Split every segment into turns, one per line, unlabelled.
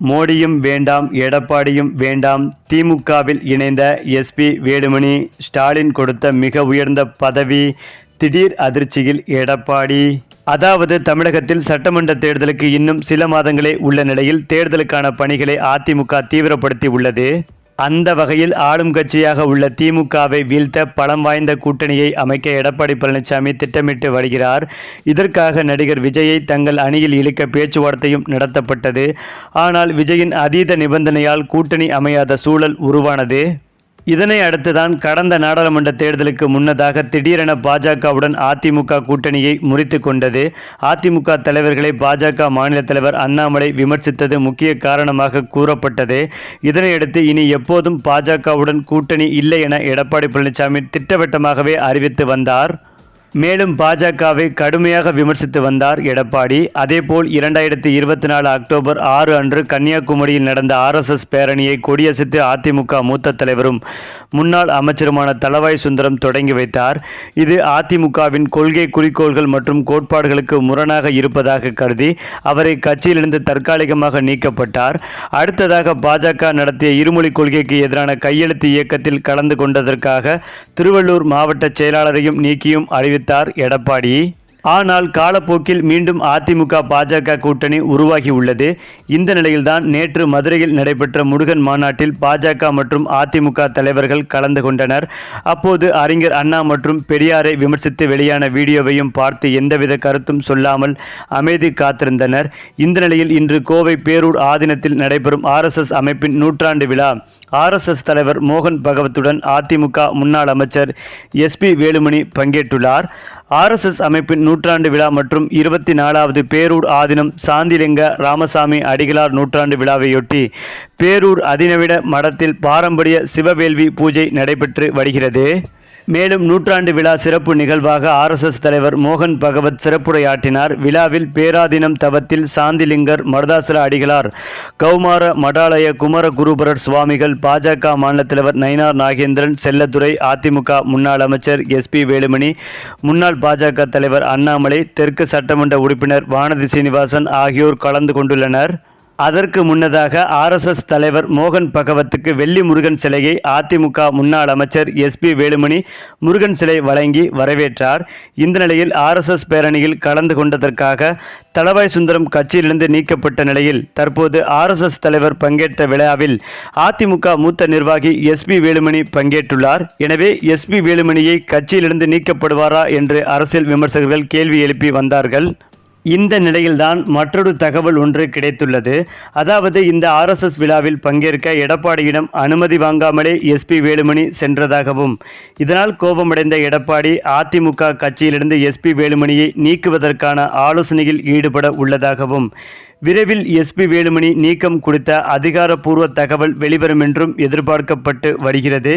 மோடியும் வேண்டாம் எடப்பாடியும் வேண்டாம் திமுகவில் இணைந்த எஸ்பி வேலுமணி ஸ்டாலின் கொடுத்த மிக உயர்ந்த பதவி திடீர் அதிர்ச்சியில் எடப்பாடி. அதாவது தமிழகத்தில் சட்டமன்ற தேர்தலுக்கு இன்னும் சில மாதங்களே உள்ள நிலையில் தேர்தலுக்கான பணிகளை அதிமுக தீவிரப்படுத்தி உள்ளது. அந்த வகையில் ஆளும் கட்சியாக உள்ள திமுகவை வீழ்த்த பலம் வாய்ந்த கூட்டணியை அமைக்க எடப்பாடி பழனிசாமி திட்டமிட்டு வருகிறார். இதற்காக நடிகர் விஜயை தங்கள் அணியில் இழுக்க பேச்சுவார்த்தையும் நடத்தப்பட்டது. ஆனால் விஜயின் அதீத நிபந்தனையால் கூட்டணி அமையாத சூழல் உருவானது. இதனை அடுத்துதான் கடந்த நாடாளுமன்ற தேர்தலுக்கு முன்னதாக திடீரென பாஜகவுடன் அதிமுக கூட்டணியை முறித்து கொண்டது. அதிமுக தலைவர்களை பாஜக மாநில தலைவர் அண்ணாமலை விமர்சித்தது முக்கிய காரணமாக கூறப்பட்டது. இதனையடுத்து இனி எப்போதும் பாஜகவுடன் கூட்டணி இல்லை என எடப்பாடி பழனிசாமி திட்டவட்டமாகவே அறிவித்து வந்தார். மேலும் பாஜகவை கடுமையாக விமர்சித்து வந்தார் எடப்பாடி. அதேபோல் இரண்டாயிரத்தி இருபத்தி நாலு அக்டோபர் ஆறு அன்று கன்னியாகுமரியில் நடந்த ஆர்எஸ்எஸ் பேரணியை கொடியசைத்து அதிமுக மூத்த தலைவரும் முன்னாள் அமைச்சருமான தளவாய் சுந்தரம் தொடங்கி வைத்தார். இது அதிமுகவின் கொள்கை குறிக்கோள்கள் மற்றும் கோட்பாடுகளுக்கு முரணாக இருப்பதாக கருதி அவரை கட்சியிலிருந்து தற்காலிகமாக நீக்கப்பட்டார். அடுத்ததாக பாஜக நடத்திய இருமொழி கொள்கைக்கு எதிரான கையெழுத்து இயக்கத்தில் கலந்து கொண்டதற்காக திருவள்ளூர் மாவட்ட செயலாளரையும் நீக்கியும் அறிவித்தார் எடப்பாடி. ஆனால் காலப்போக்கில் மீண்டும் அதிமுக பாஜக கூட்டணி உருவாகி உள்ளது இந்த நிலையில்தான் நேற்று மதுரையில் நடைபெற்ற முருகன் மாநாட்டில் பாஜக மற்றும் அதிமுக தலைவர்கள் கலந்து கொண்டனர். அப்போது அறிஞர் அண்ணா மற்றும் பெரியாரை விமர்சித்து வெளியான வீடியோவையும் பார்த்து எந்தவித கருத்தும் சொல்லாமல் அமைதி காத்திருந்தனர். இந்த நிலையில் இன்று கோவை பேரூர் ஆதீனத்தில் நடைபெறும் ஆர்எஸ்எஸ் அமைப்பின் நூற்றாண்டு விழா. ஆர்எஸ்எஸ் தலைவர் மோகன் பகவத்துடன் அதிமுக முன்னாள் அமைச்சர் எஸ்பி வேலுமணி பங்கேற்றுள்ளார். ஆர்எஸ்எஸ் அமைப்பின் நூற்றாண்டு விழா மற்றும் இருபத்தி நாலாவது பேரூர் ஆதினம் சாந்திலிங்க ராமசாமி அடிகளார் நூற்றாண்டு விழாவையொட்டி பேரூர் அதினவிட மடத்தில் பாரம்பரிய சிவவேள்வி பூஜை நடைபெற்று வருகிறது. மேலும் நூற்றாண்டு விழா சிறப்பு நிகழ்வாக ஆர்எஸ்எஸ் தலைவர் மோகன் பகவத் சிறப்புரையாற்றினார். விழாவில் பேராதினம் தவத்தில் சாந்திலிங்கர் மருதாசல அடிகளார் கௌமார மடாலய குமர குருபரர் சுவாமிகள் பாஜக மாநில தலைவர் நயினார் நாகேந்திரன் செல்லத்துறை அதிமுக முன்னாள் அமைச்சர் எஸ்பி வேலுமணி முன்னாள் பாஜக தலைவர் அண்ணாமலை தெற்கு சட்டமன்ற உறுப்பினர் வானதி சீனிவாசன் ஆகியோர் கலந்து கொண்டுள்ளனர். அதற்கு முன்னதாக ஆர்எஸ்எஸ் தலைவர் மோகன் பகவத்துக்கு வெள்ளி முருகன் சிலையை அதிமுக முன்னாள் அமைச்சர் எஸ்பி வேலுமணி முருகன் சிலை வழங்கி வரவேற்றார். இந்த நிலையில் ஆர்எஸ்எஸ் பேரணியில் கலந்து கொண்டதற்காக தளவாய் சுந்தரம் கட்சியிலிருந்து நீக்கப்பட்ட நிலையில் தற்போது ஆர்எஸ்எஸ் தலைவர் பங்கேற்ற விழாவில் அதிமுக மூத்த நிர்வாகி எஸ்பி வேலுமணி பங்கேற்றுள்ளார். எனவே எஸ்பி வேலுமணியை கட்சியிலிருந்து நீக்கப்படுவாரா என்று அரசியல் விமர்சகர்கள் கேள்வி எழுப்பி வந்தார்கள். இந்த நிலையில்தான் மற்றொரு தகவல் ஒன்று கிடைத்துள்ளது. அதாவது இந்த ஆர்எஸ்எஸ் விழாவில் பங்கேற்க எடப்பாடியிடம் அனுமதி வாங்காமலே எஸ்பி வேலுமணி சென்றதாகவும் இதனால் கோபமடைந்த எடப்பாடி அதிமுக கட்சியிலிருந்து எஸ்பி வேலுமணியை நீக்குவதற்கான ஆலோசனையில் ஈடுபட உள்ளதாகவும் விரைவில் எஸ்பி வேலுமணி நீக்கம் குறித்த அதிகாரப்பூர்வ தகவல் வெளிவரும் என்றும் எதிர்பார்க்கப்பட்டு வருகிறது.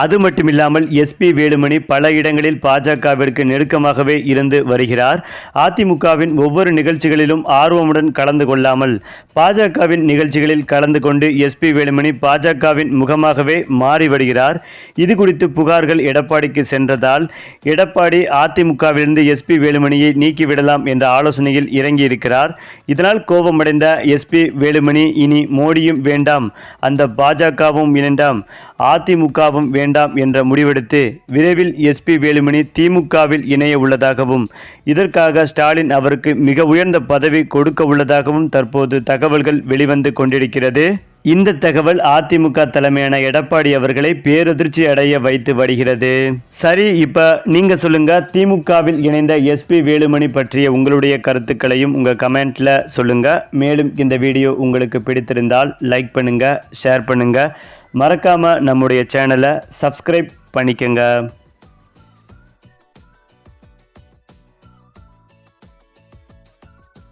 அது மட்டுமில்லாமல் எஸ்பி வேலுமணி பல இடங்களில் பாஜகவிற்கு நெருக்கமாகவே இருந்து வருகிறார். அதிமுகவின் ஒவ்வொரு நிகழ்ச்சிகளிலும் ஆர்வமுடன் கலந்து கொள்ளாமல் பாஜகவின் நிகழ்ச்சிகளில் கலந்து கொண்டு எஸ்பி வேலுமணி பாஜகவின் முகமாகவே மாறி வருகிறார். இது குறித்து புகார்கள் எடப்பாடிக்கு சென்றதால் எடப்பாடி அதிமுகவிலிருந்து எஸ்பி வேலுமணியை நீக்கிவிடலாம் என்ற ஆலோசனையில் இறங்கியிருக்கிறார். இதனால் கோபமடைந்த எஸ்பி வேலுமணி இனி மோடியும் வேண்டாம் அந்த பாஜகவும் வேண்டாம் அதிமுகவும் வேண்டாம் என்ற முடிவெடுத்து விரைவில் எஸ்பி வேலுமணி திமுகவில் இணைய உள்ளதாகவும் இதற்காக ஸ்டாலின் அவருக்கு மிக உயர்ந்த பதவி கொடுக்க உள்ளதாகவும் தற்போது தகவல்கள் வெளிவந்து கொண்டிருக்கிறது. இந்த தகவல் அதிமுக தலைமையான எடப்பாடி அவர்களை பேரதிர்ச்சி அடைய வைத்து வருகிறது. சரி இப்ப நீங்க சொல்லுங்க திமுகவில் இணைந்த எஸ்பி வேலுமணி பற்றிய உங்களுடைய கருத்துக்களையும் உங்க கமெண்ட்ல சொல்லுங்க. மேலும் இந்த வீடியோ உங்களுக்கு பிடித்திருந்தால் லைக் பண்ணுங்க ஷேர் பண்ணுங்க. மறக்காம நம்முடைய சேனலை சப்ஸ்கிரைப் பண்ணிக்கங்க.